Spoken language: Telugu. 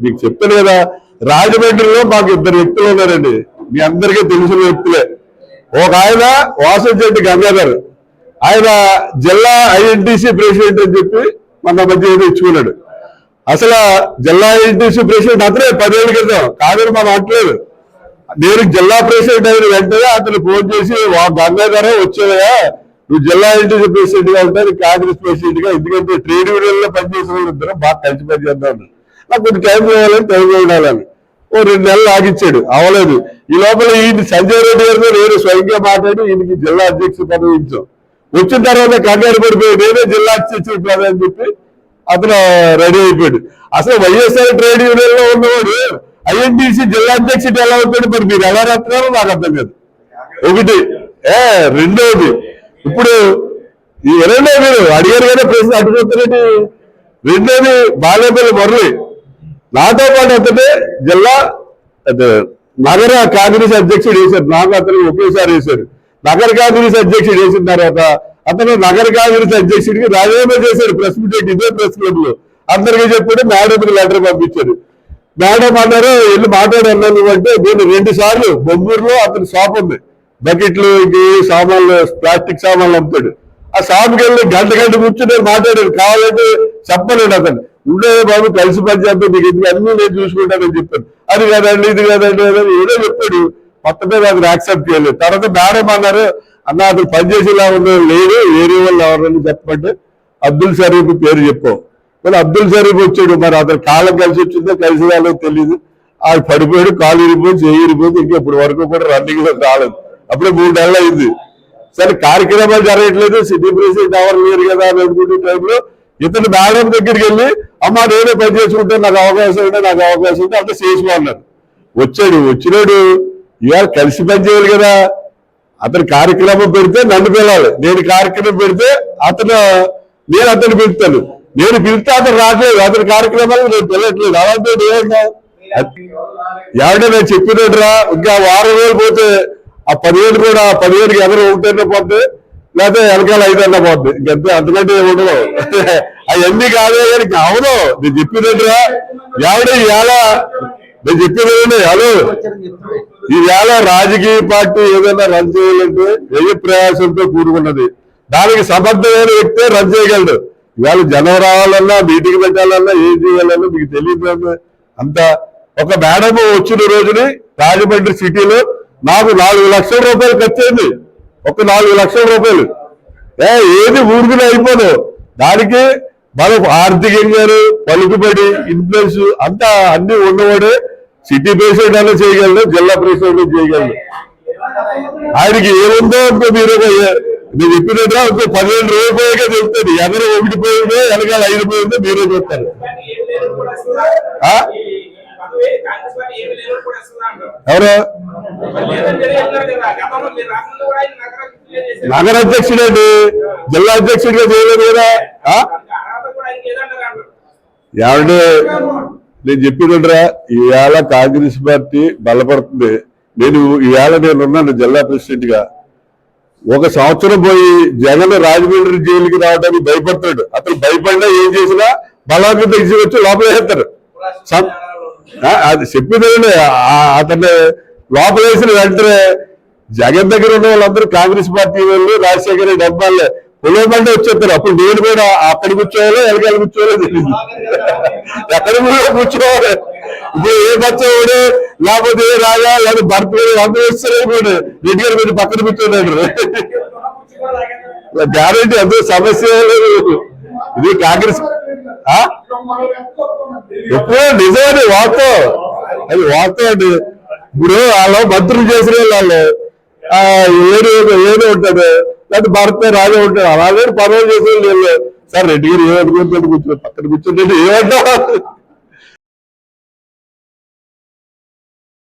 మీకు చెప్తాను కదా రాజమండ్రిలో మాకు ఇద్దరు వ్యక్తులు ఉన్నారండి. మీ అందరికీ తెలిసిన వ్యక్తులే. ఒక ఆయన వాసంశెట్టి గంగాధర్ ఆయన జిల్లా ఐఎన్టీసీ ప్రెసిడెంట్ అని చెప్పి మన మధ్య ఏదో ఇచ్చుకున్నాడు. అసలు జిల్లా ఐఎన్టీసీ ప్రెసిడెంట్ అతనే పదేళ్ళ క్రితం. కాదని మనం అంటలేదు నేను జిల్లా ప్రెసిడెంట్ అయిన వెంటనే అతను ఫోన్ చేసి వా గంగాధర నువ్వు జిల్లా ఎన్టీసీ ప్రెసిడెంట్గా ఉంటావు కాంగ్రెస్ ప్రెసిడెంట్గా ఎందుకంటే ట్రేడ్ యూనియన్లో పనిచేసిన వాళ్ళు ఇద్దరు బాగా కలిసి పనిచేద్దాం నాకు కొంచెం టైం కావాలని టైం ఉండాలని ఓ రెండు నెలలు ఆగిచ్చాడు. అవలేదు. ఈ లోపల ఈయన సంజయ్ రెడ్డి గారితో నేను స్వయంగా మాట్లాడి ఈయనకి జిల్లా అధ్యక్షుడు పదవి ఇచ్చాం. వచ్చిన తర్వాత కంగారు పడిపోయి నేనే జిల్లా అధ్యక్షుడు కాదు అని చెప్పి అతను రెడీ అయిపోయాడు. అసలు వైఎస్ఆర్ ట్రేడ్ యూనియన్లో ఉన్నవాడు ఐఎన్టీసీ జిల్లా అధ్యక్షుడు ఎలా అవుతాడు మరి? మీరు ఎలా రాస్తున్నారో నాకు అర్థం కాదు. ఒకటి ఏ రెండోది ఇప్పుడు ఈ మీరు అడిగారు కదా ప్రశ్న అడుగుతారండి రెండోది బాలేపల్లి మురళి. నాతో పాటు అతనే జిల్లా నగర కాంగ్రెస్ అధ్యక్షుడు వేశారు. నాకు అతను ఒకేసారి వేశారు. నగర కాంగ్రెస్ అధ్యక్షుడు వేసిన తర్వాత అతను నగర కాంగ్రెస్ అధ్యక్షుడికి రాజీనామా చేశాడు ప్రెస్ మీట్ ఇదే ప్రెస్ క్లబ్లో. అందరికీ చెప్పాడు మేడంకి లెటర్ పంపించారు. మేడం అన్నారు వెళ్ళి మాట్లాడన్నాను అంటే నేను రెండు సార్లు బొమ్మూరులో అతని షాప్ ఉంది. బకెట్లు ఇంకే సామాన్లు ప్లాస్టిక్ సామాన్లు అమ్ముతాడు. ఆ షాప్కి వెళ్ళి గంట గంట కూర్చుని మాట్లాడాడు. కావాలంటే చెప్పలేడు అతను. ఉండే బాబు కలిసి పనిచేస్తాం నీకు ఇది అన్ని నేను చూసుకుంటానని చెప్పాను అది కాదండి ఇది కాదండి అని ఏదో చెప్పాడు మొత్తం మీద అతను యాక్సెప్ట్ చేయలేదు. తర్వాత మేడం అన్నారు అన్న అతను పనిచేసేలా ఉన్న లేదు వేరే వాళ్ళు ఎవరని చెప్పమంటే అబ్దుల్ షరీఫ్ పేరు చెప్పావు మరి అబ్దుల్ షరీఫ్ వచ్చాడు మరి అతను కాలం కలిసి వచ్చిందో కలిసి రాలో తెలియదు ఆ పడిపోయాడు కాలు ఇరిపోయి చేయి ఇరిపోయి ఇంకా ఇప్పుడు వరకు కూడా రన్నింగ్లో రాలేదు. అప్పుడే మూడు నెలలు అయింది. సరే కార్యక్రమాలు జరగట్లేదు సిటీ ప్రెసిడెంట్ ఎవరు లేరు కదా అని అనుకునే టైంలో ఇతను మేడం దగ్గరికి వెళ్ళి అమ్మా నేనే పని చేసుకుంటే నాకు అవకాశం ఉంటే నాకు అవకాశం ఉంటే అంత చేసుకో అన్నారు వచ్చాడు వచ్చినాడు. ఇవాళ కలిసి పని చేయాలి కదా. అతను కార్యక్రమం పెడితే నన్ను పిలవాలి. నేను కార్యక్రమం పెడితే అతను నేను అతను పిలుస్తాను. నేను పిలిస్తే అతను రావట్లేదు. అతని కార్యక్రమాలు నేను పిలవట్లేదు. అలాంటి ఏమన్నా ఎవడో నేను చెప్పినట్టురా ఇంకా వారం రోజులు పోతే ఆ పదిహేను కూడా పదిహేడుకి పదిహేనుకి ఎవరు ఒకటైనా పోతే లేకపోతే వెనకాల ఐదన్నా పోద్ది. ఇంకంతే అంతకంటే ఉండదు. అవన్నీ కాదే కానీ అవును నేను చెప్పినట్టుగా ఎవడే ఇవాళ నేను చెప్పినది హలో. ఈవేళ రాజకీయ పార్టీ ఏదైనా రన్ చేయాలంటే వ్యయ ప్రయాసంతో కూడుకున్నది. దానికి సమర్థమైన వ్యక్తే రన్ చేయగలడు. ఇవాళ జనం రావాలన్నా మీటింగ్ పెట్టాలన్నా ఏం చేయాలన్నా మీకు తెలియదు. అంత ఒక మేడం వచ్చిన రోజుని రాజమండ్రి సిటీలో నాకు నాలుగు లక్షల రూపాయలు ఖర్చు అయింది ఒక నాలుగు లక్షల రూపాయలు. ఏ ఏది ఊరికనే అయిపోదు. దానికి మనం ఆర్థికంగాను పలుకుబడి ఇన్ఫ్లుయెన్స్ అంతా అన్ని ఉన్నవాడే సిటీ ప్రెసిడెంట్ అలా చేయగలడు జిల్లా ప్రెసిడెంట్ చేయగలడు ఆయనకి ఏముందో ఇంకో మీరు నేను చెప్పినట్టుగా ఇంకో రోజులు పోయాక చెప్తాడు ఎదరు ఒకటి పోయిందో వెనకాల ఐదు పోయిందో మీరే చెప్తారు? ఎవరు? నగర అధ్యక్షుడేంటి జిల్లా అధ్యక్షుడిగా చేయలేదు కదా? ఆ? ఏమంటే నేను చెప్పినట్రా ఈవేళ కాంగ్రెస్ పార్టీ బలపడుతుంది. నేను ఈవేళ నేనున్నాను జిల్లా ప్రెసిడెంట్గా ఒక సంవత్సరం పోయి జగన్ రాజమండ్రి జైలుకి రావడానికి భయపడతాడు. అతను భయపడినా ఏం చేసినా బలవంతం తీసుకొచ్చి లోపల వేస్తారు ఆ, అది చెప్పిందండి అతన్ని లోపల వేసిన వెంటనే జగన్ దగ్గర ఉన్న వాళ్ళందరూ కాంగ్రెస్ పార్టీ వాళ్ళు రాజశేఖర రెడ్డి అబ్బాయిలే పొలమంటే వచ్చేస్తారు. అప్పుడు నేను కూడా అక్కడ కూర్చోవాలో వెనకాల కూర్చోవాలో తెలియదు ఎక్కడ కూడా కూర్చోవాలి. ఇప్పుడు ఏ బచ్చవాడు లేకపోతే ఏ రాజా లేదా భర్త అందరూ వస్తారు కూడా రెడ్డి గారు మీరు పక్కన కూర్చోలేడు గ్యారంటీ అందరూ సమస్య లేదు. ఇది కాంగ్రెస్ ఆ? ఎప్పుడో నిజమని వాస్తవం? అది వాస్తవం అండి. ఇప్పుడు వాళ్ళు మంత్రులు చేసిన వాళ్ళు ఆ, ఏడు ఏడు ఉంటాడు లేకపోతే భర్త రాజా ఉంటాడు. అలాగే పనులు చేసే వాళ్ళు సార్ రెడ్డి గారు ఏమనుకుంటాడు కూర్చో పక్కన కూర్చుంటే ఏమంటారు?